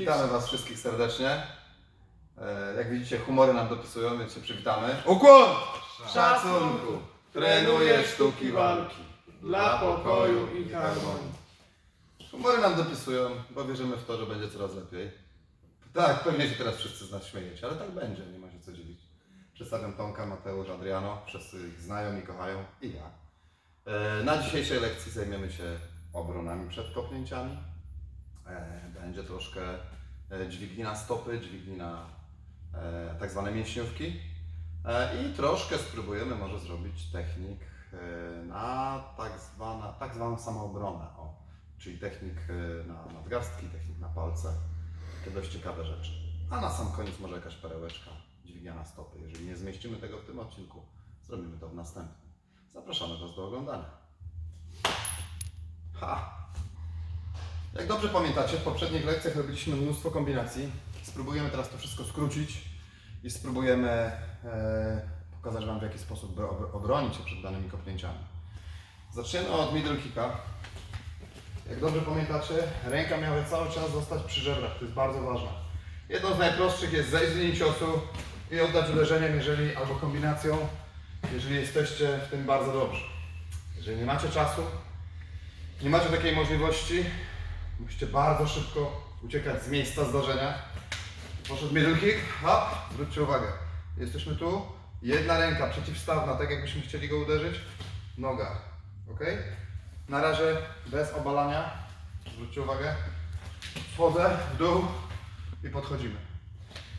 Witamy Was wszystkich serdecznie. E, Jak widzicie, humory nam dopisują, więc się przywitamy. Ukłon! Szacunku! Trenuję sztuki walki. Dla pokoju i harmonii. Humory nam dopisują, bo wierzymy w to, że będzie coraz lepiej. Tak, pewnie się teraz wszyscy z nas śmiejecie, ale tak będzie, nie ma się co dziwić. Przedstawiam Tomka, Mateusz, Adriano, wszyscy ich znają i kochają, i ja. E, Na dzisiejszej lekcji zajmiemy się obronami przed kopnięciami. E, Będzie troszkę e, dźwigni na stopy, dźwigni na e, tak zwane mięśniówki. I troszkę spróbujemy może zrobić technik na tak, zwana, tak zwaną samoobronę. O, czyli technik na nadgarstki, technik na palce. Takie dość ciekawe rzeczy. A na sam koniec może jakaś perełeczka, dźwignia na stopy. Jeżeli nie zmieścimy tego w tym odcinku, zrobimy to w następnym. Zapraszamy Was do oglądania. Ha! Jak dobrze pamiętacie, w poprzednich lekcjach robiliśmy mnóstwo kombinacji. Spróbujemy teraz to wszystko skrócić i spróbujemy e, pokazać Wam w jaki sposób bro- obro- obronić się przed danymi kopnięciami. Zaczniemy od middle kicka. Jak dobrze pamiętacie, ręka miała cały czas zostać przy żebrach, to jest bardzo ważne. Jedną z najprostszych jest zejść z linii ciosu i oddać uderzeniem, jeżeli, albo kombinacją, jeżeli jesteście w tym bardzo dobrzy. Jeżeli nie macie czasu, nie macie takiej możliwości, musicie bardzo szybko uciekać z miejsca zdarzenia. Poszedł middle kick, hop, zwróćcie uwagę. Jesteśmy tu, jedna ręka przeciwstawna, tak jakbyśmy chcieli go uderzyć, noga, ok? Na razie bez obalania, zwróćcie uwagę, wchodzę w dół i podchodzimy.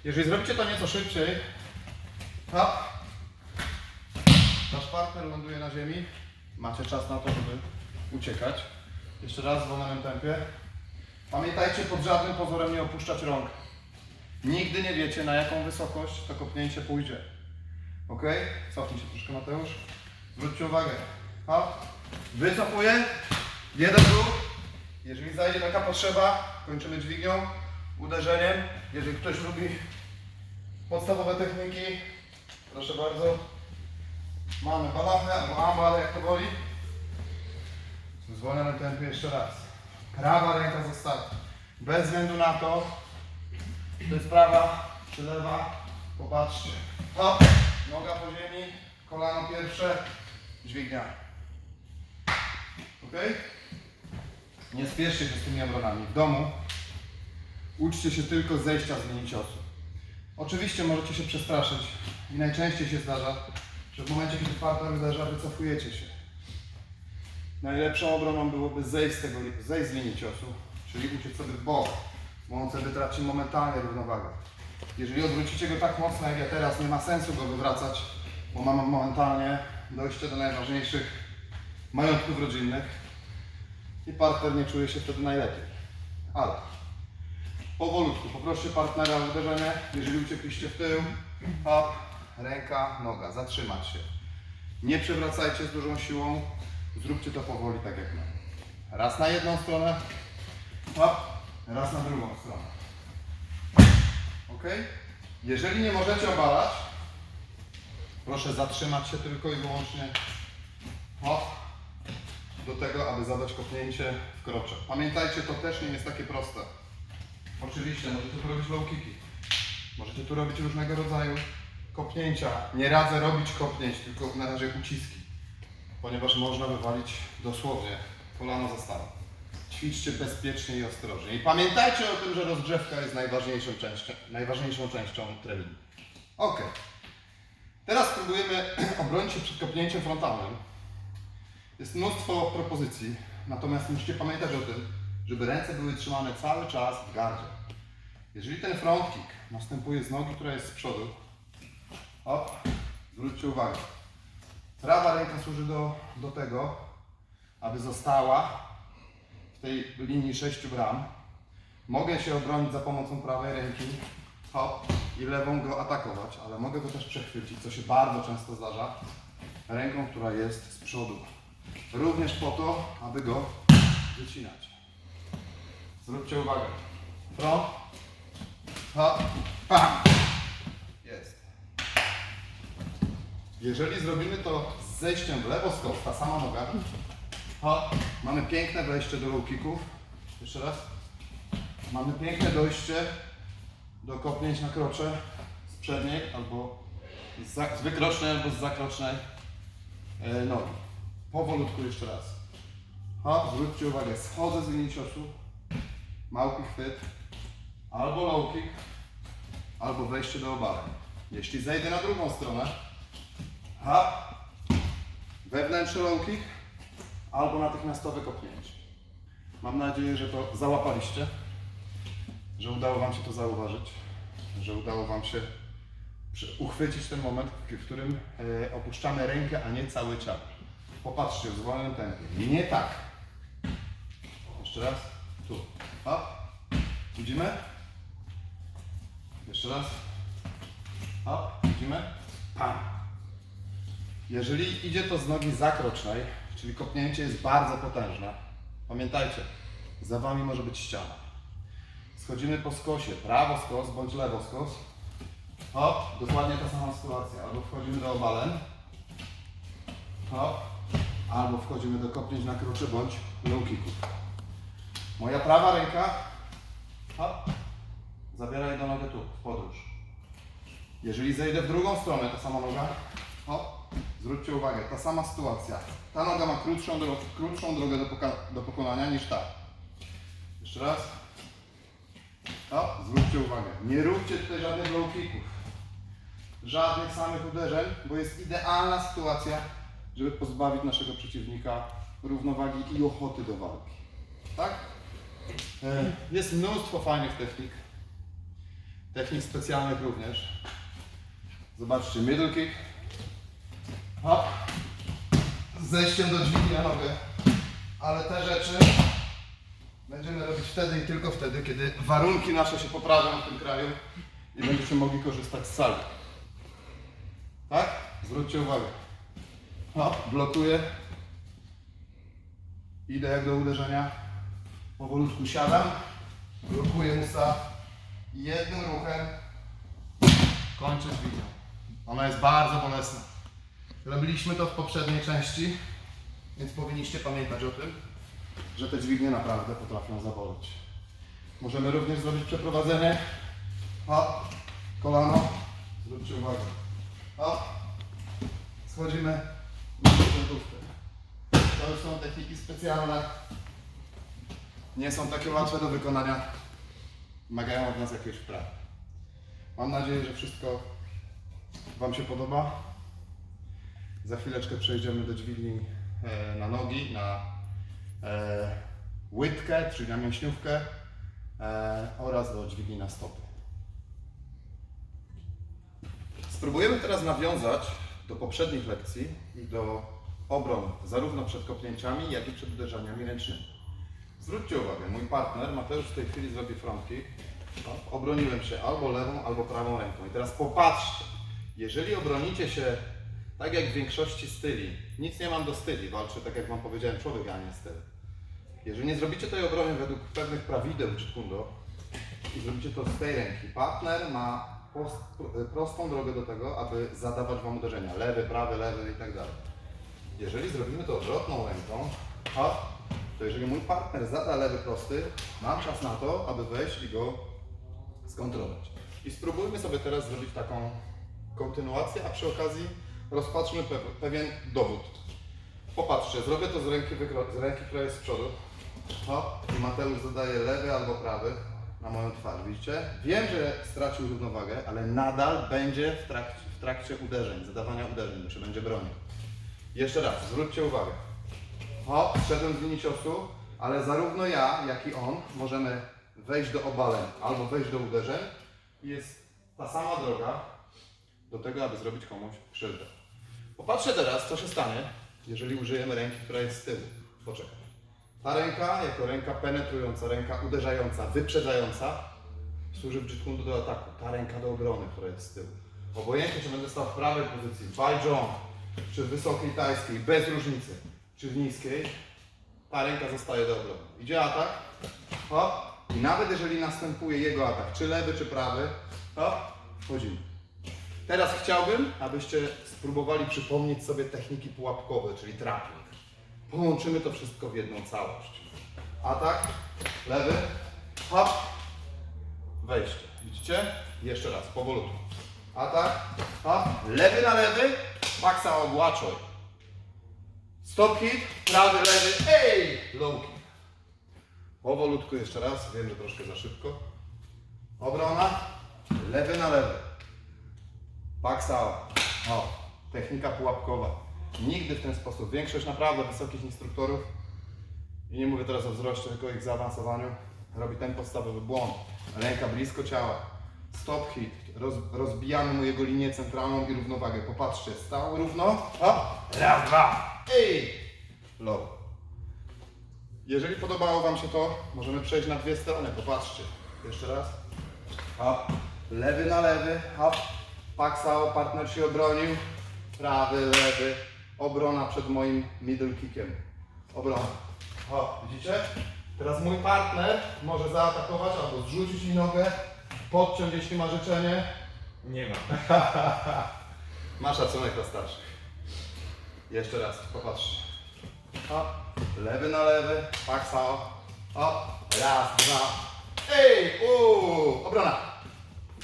Jeżeli zrobicie to nieco szybciej, hop, nasz partner ląduje na ziemi, macie czas na to, żeby uciekać. Jeszcze raz w wolnym tempie. Pamiętajcie, pod żadnym pozorem nie opuszczać rąk. Nigdy nie wiecie, na jaką wysokość to kopnięcie pójdzie. Ok? Cofnij się troszkę, Mateusz. Zwróćcie uwagę. Hop. Wycofuję. Jeden ruch. Jeżeli zajdzie taka potrzeba, kończymy dźwignią, uderzeniem. Jeżeli ktoś lubi podstawowe techniki, proszę bardzo. Mamy balachę albo amba, jak to woli. Zwolnionym tempie jeszcze raz. Prawa ręka została. Bez względu na to, czy to jest prawa czy lewa, popatrzcie. Hop, noga po ziemi, kolano pierwsze, dźwignia. Ok? Nie spieszcie się z tymi obronami. W domu uczcie się tylko zejścia z linii ciosu. Oczywiście możecie się przestraszyć i najczęściej się zdarza, że w momencie, kiedy partner uderza, wycofujecie się. Najlepszą obroną byłoby zejść z, tego, zejść z linii ciosu, czyli uciec sobie w bok, bo on wtedy traci momentalnie równowagę. Jeżeli odwrócicie go tak mocno jak ja teraz, nie ma sensu go wywracać, bo mamy momentalnie dojście do najważniejszych majątków rodzinnych i partner nie czuje się wtedy najlepiej. Ale powolutku, poproście partnera o uderzenie, jeżeli uciekliście w tył, hop, ręka, noga, zatrzymać się. Nie przewracajcie z dużą siłą, zróbcie to powoli tak jak my. Raz na jedną stronę, hop, raz na drugą stronę. Ok? Jeżeli nie możecie obalać, proszę zatrzymać się tylko i wyłącznie hop, do tego, aby zadać kopnięcie w krocze. Pamiętajcie, to też nie jest takie proste. Oczywiście, możecie tu robić low kicki. Możecie tu robić różnego rodzaju kopnięcia. Nie radzę robić kopnięć, tylko na razie uciski, ponieważ można wywalić dosłownie kolano za stan. Ćwiczcie bezpiecznie i ostrożnie. I pamiętajcie o tym, że rozgrzewka jest najważniejszą częścią, najważniejszą częścią treningu. Ok. Teraz spróbujemy obronić się przed kopnięciem frontalnym. Jest mnóstwo propozycji, natomiast musicie pamiętać o tym, żeby ręce były trzymane cały czas w gardzie. Jeżeli ten front kick następuje z nogi, która jest z przodu, hop, zwróćcie uwagę. Prawa ręka służy do, do tego, aby została w tej linii sześciu bram. Mogę się obronić za pomocą prawej ręki, hop, i lewą go atakować, ale mogę go też przechwycić, co się bardzo często zdarza, ręką, która jest z przodu. Również po to, aby go wycinać. Zwróćcie uwagę. Front, hop, pam. Jest. Jeżeli zrobimy to z zejściem w lewo skos, ta sama noga, hop, mamy piękne wejście do low kicków. Jeszcze raz. Mamy piękne dojście do kopnięć na krocze z przedniej albo z, z wykrocznej albo z zakrocznej e, nogi. Powolutku jeszcze raz. Hop, zwróćcie uwagę, schodzę z linii ciosu, małki chwyt, albo low kick, albo wejście do obaleń. Jeśli zejdę na drugą stronę, hop, wewnętrzny low kick, albo natychmiastowe kopnięcie. Mam nadzieję, że to załapaliście, że udało Wam się to zauważyć, że udało Wam się uchwycić ten moment, w którym e, opuszczamy rękę, a nie cały ciało. Popatrzcie w zwolnionym tempie. Nie tak. Jeszcze raz. Tu. Hop. Widzimy? Jeszcze raz. Hop. Widzimy? Pam. Jeżeli idzie to z nogi zakrocznej, czyli kopnięcie jest bardzo potężne, pamiętajcie, za Wami może być ściana. Schodzimy po skosie, prawo skos bądź lewo skos. Hop, dokładnie ta sama sytuacja. Albo wchodzimy do obaleń. Hop. Albo wchodzimy do kopnięć na krocze bądź low kicków. Moja prawa ręka. Hop. Zabieraj do nogę tu, w podróż. Jeżeli zejdę w drugą stronę, ta sama noga. Hop. Zwróćcie uwagę, ta sama sytuacja. Ta noga ma krótszą, dro krótszą drogę do, do pokonania niż ta. Jeszcze raz. O, zwróćcie uwagę, nie róbcie tutaj żadnych low kicków. Żadnych samych uderzeń, bo jest idealna sytuacja, żeby pozbawić naszego przeciwnika równowagi i ochoty do walki. Tak? E, Jest mnóstwo fajnych technik. Technik specjalnych również. Zobaczcie, middle kick. Hop. Zejściem do dźwigni na nogę. Ale te rzeczy Będziemy robić wtedy i tylko wtedy, kiedy warunki nasze się poprawią w tym kraju i będziecie mogli korzystać z sali. Tak? Zwróćcie uwagę. O, blokuję. Idę jak do uderzenia. Powolutku siadam. Blokuję usta. Jednym ruchem kończę dźwignię. Ona jest bardzo bolesna. Robiliśmy to w poprzedniej części, więc powinniście pamiętać o tym że te dźwignie naprawdę potrafią zaboleć. Możemy również zrobić przeprowadzenie. Hop, kolano. Zwróćcie uwagę. Hop. Schodzimy na piętówkę. To już są techniki specjalne. Nie są takie łatwe do wykonania. Wymagają od nas jakiegoś wprawy. Mam nadzieję, że wszystko Wam się podoba. Za chwileczkę przejdziemy do dźwigni e, na nogi, na e, łydkę, czyli na mięśniówkę e, oraz do dźwigni na stopy. Spróbujemy teraz nawiązać do poprzednich lekcji i do obron zarówno przed kopnięciami, jak i przed uderzeniami ręcznymi. Zwróćcie uwagę, mój partner Mateusz w tej chwili zrobi front kick. O, Obroniłem się albo lewą, albo prawą ręką. I teraz popatrzcie, jeżeli obronicie się tak jak w większości styli, nic nie mam do styli, walczę tak jak Wam powiedziałem, człowiek, a nie styl. Jeżeli nie zrobicie tej obrony według pewnych prawideł Jeet Kune Do i zrobicie to z tej ręki, partner ma post, prostą drogę do tego, aby zadawać Wam uderzenia. Lewy, prawy, lewy i tak dalej. Jeżeli zrobimy to odwrotną ręką, to jeżeli mój partner zada lewy prosty, mam czas na to, aby wejść i go skontrolować. I spróbujmy sobie teraz zrobić taką kontynuację, a przy okazji rozpatrzmy pe pewien dowód. Popatrzcie, zrobię to z ręki, z ręki, która jest z przodu. Hop, i Mateusz zadaje lewy albo prawy na moją twarz, widzicie? Wiem, że stracił równowagę, ale nadal będzie w trakcie, w trakcie uderzeń, zadawania uderzeń, czy będzie bronił. Jeszcze raz, zwróćcie uwagę. Hop, szedłem z linii ciosu, ale zarówno ja, jak i on możemy wejść do obaleń albo wejść do uderzeń. Jest ta sama droga do tego, aby zrobić komuś krzywdę. Popatrzcie teraz, co się stanie, jeżeli użyjemy ręki, która jest z tyłu. Poczekaj. Ta ręka, jako ręka penetrująca, ręka uderzająca, wyprzedzająca, służy Kune Do ataku. Ta ręka do obrony, która jest z tyłu. Obojętnie, czy będę stał w prawej pozycji, w Bajong, czy w wysokiej tajskiej, bez różnicy, czy w niskiej, ta ręka zostaje do obrony. Idzie atak, hop, i nawet jeżeli następuje jego atak, czy lewy, czy prawy, hop, wchodzimy. Teraz chciałbym, abyście spróbowali przypomnieć sobie techniki pułapkowe, czyli trapping. Połączymy to wszystko w jedną całość. Atak, lewy, hop, wejście. Widzicie? Jeszcze raz, powolutku. Atak, hop, lewy na lewy, paksa ogłaczoj. Stop hit, prawy, lewy, ej, low kick. Powolutku jeszcze raz, wiem, że troszkę za szybko. Obrona, lewy na lewy. Paksa, o, technika pułapkowa. Nigdy w ten sposób. Większość naprawdę wysokich instruktorów, i nie mówię teraz o wzroście, tylko o ich zaawansowaniu, robi ten podstawowy błąd. Ręka blisko ciała. Stop hit. Roz, rozbijamy mu jego linię centralną i równowagę. Popatrzcie, stał równo. Hop. Raz, dwa. Ej! Low. Jeżeli podobało Wam się to, możemy przejść na dwie strony. Popatrzcie. Jeszcze raz. Lewy na lewy. Paksao, partner się obronił. Prawy, lewy. Obrona przed moim middle kickiem. Obrona. O, widzicie? Teraz mój partner może zaatakować albo zrzucić mi nogę, podciąć jeśli ma życzenie. Nie ma. Ma szacunek dla starszych. Jeszcze raz, popatrzcie. Hop, lewy na lewy, paksao. Hop, raz, dwa. Ej, uuu, obrona.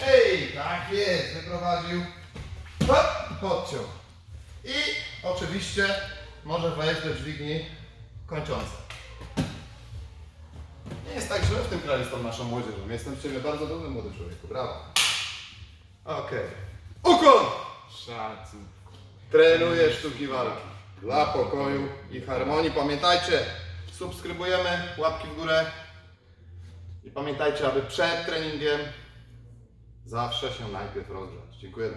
Ej, tak jest, wyprowadził. Hop, podciął. I oczywiście może wejść do dźwigni kończącej. Nie jest tak źle w tym kraju z tą naszą młodzieżą. Jestem z Ciebie bardzo dumny młody człowieku, brawo. Okej. Ukłon! Szacun. Trenuję sztuki walki. Dla pokoju i harmonii. Pamiętajcie, subskrybujemy, łapki w górę. I pamiętajcie, aby przed treningiem zawsze się najpierw rozgrzać. Dziękuję.